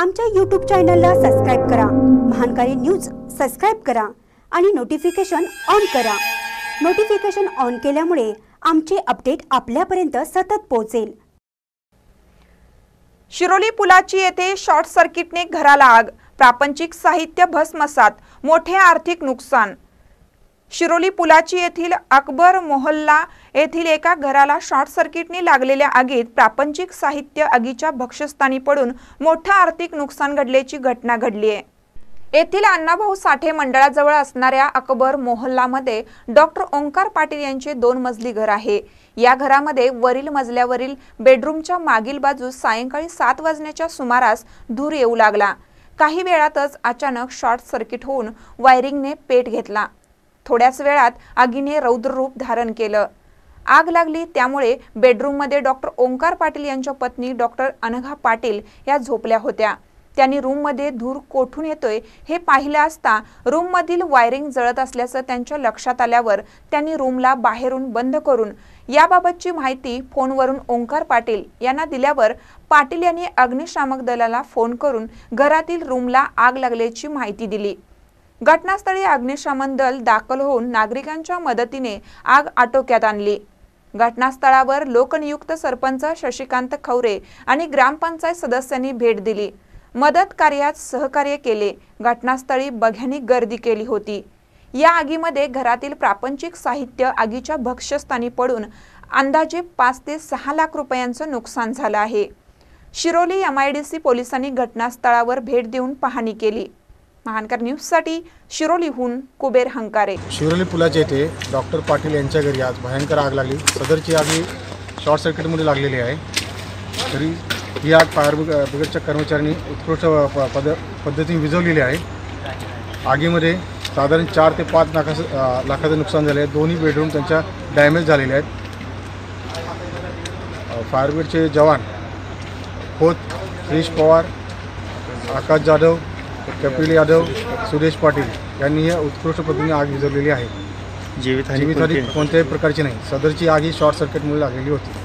आमच्या यूट्यूब चॅनलला सबस्क्राईब करा. महानकारी न्यूज सबस्क्राईब करा आणि नोटिफिकेशन ऑन करा. नोटिफिकेशन ऑन केल्यामुळे आमचे अपडेट आपल्यापर्यंत सतत पोहोचेल. शिरोली पुलाची येथे शॉर्ट सर्किटने घराला आग. प्रापंचिक साहित्य भस्मसात. मोठे आर्थिक नुकसान. शिरोली पुलाची येथील अकबर मोहल्ला येथील एका घराला शॉर्ट सर्किटने लागलेल्या आगीत प्रापंचिक साहित्य आगीच्या भक्षस्थानी पडून मोठं आर्थिक नुकसान घडल्याची घटना घडली आहे. येथील अण्णाभाऊ साठे मंडळाजवळ असणाऱ्या अकबर मोहल्लामध्ये डॉक्टर ओंकार पाटील यांचे दोन मजली घर आहे. या घरामध्ये वरील मजल्यावरील बेडरूमच्या मागील बाजूस सायंकाळी सात वाजण्याच्या सुमारास धूर येऊ लागला. काही वेळातच अचानक शॉर्ट सर्किट होऊन वायरिंगने पेट घेतला. थोड्याच वेळात आगीने रौद्ररूप धारण केलं. आग लागली त्यामुळे बेडरूममध्ये डॉक्टर ओंकार पाटील यांच्या पत्नी डॉक्टर अनघा पाटील या झोपल्या होत्या. त्यांनी रूममध्ये धूर कोठून येतोय हे पाहिलं असता रूममधील वायरिंग जळत असल्याचं त्यांच्या लक्षात आल्यावर त्यांनी रूमला बाहेरून बंद करून याबाबतची माहिती फोनवरून ओंकार पाटील यांना दिल्यावर पाटील यांनी अग्निशामक दलाला फोन करून घरातील रूमला आग लागल्याची माहिती दिली. घटनास्थळी अग्निशमन दल दाखल होऊन नागरिकांच्या मदतीने आग आटोक्यात आणली. घटनास्थळावर लोकनियुक्त सरपंच शशिकांत खवरे आणि ग्रामपंचायत सदस्यांनी भेट दिली. मदत कार्यात सहकार्य केले. घटनास्थळी बघ्यांनी गर्दी केली होती. या आगीमध्ये घरातील प्रापंचिक साहित्य आगीच्या भक्ष्यस्थानी पडून अंदाजे पाच ते सहा लाख रुपयांचं नुकसान झालं आहे. Shiroli M I D C पोलिसांनी घटनास्थळावर भेट देऊन पाहणी केली. महानकर न्यूजसाठी शिरोलीहून कुबेर हंकारे. शिरोली पुलाच्या येथे डॉक्टर पाटील यांच्या घरी आज भयंकर आग लागली. सदरची आग ही शॉर्ट सर्किटमध्ये लागलेली आहे. तरी ही आग फायर ब्रिगेडच्या कर्मचाऱ्यांनी उत्कृष्ट प- पद पद्धतीने विझवलेली आहे. आगीमध्ये साधारण चार ते पाच लाखाचं लाखाचं नुकसान झालं आहे दोन्ही बेडरूम त्यांच्या डॅमेज झालेले आहेत. फायर ब्रिगेडचे जवान खोत हरीश पवार आकाश जाधव कपिल यादव सुरेश पाटील यांनी या उत्कृष्ट पद्धतीने आग विझवलेली आहे. जीवितहानी जीवितहानी कोणती? कोणत्याही प्रकारची नाही. सदरची आग ही शॉर्ट सर्किटमुळे लागलेली होती.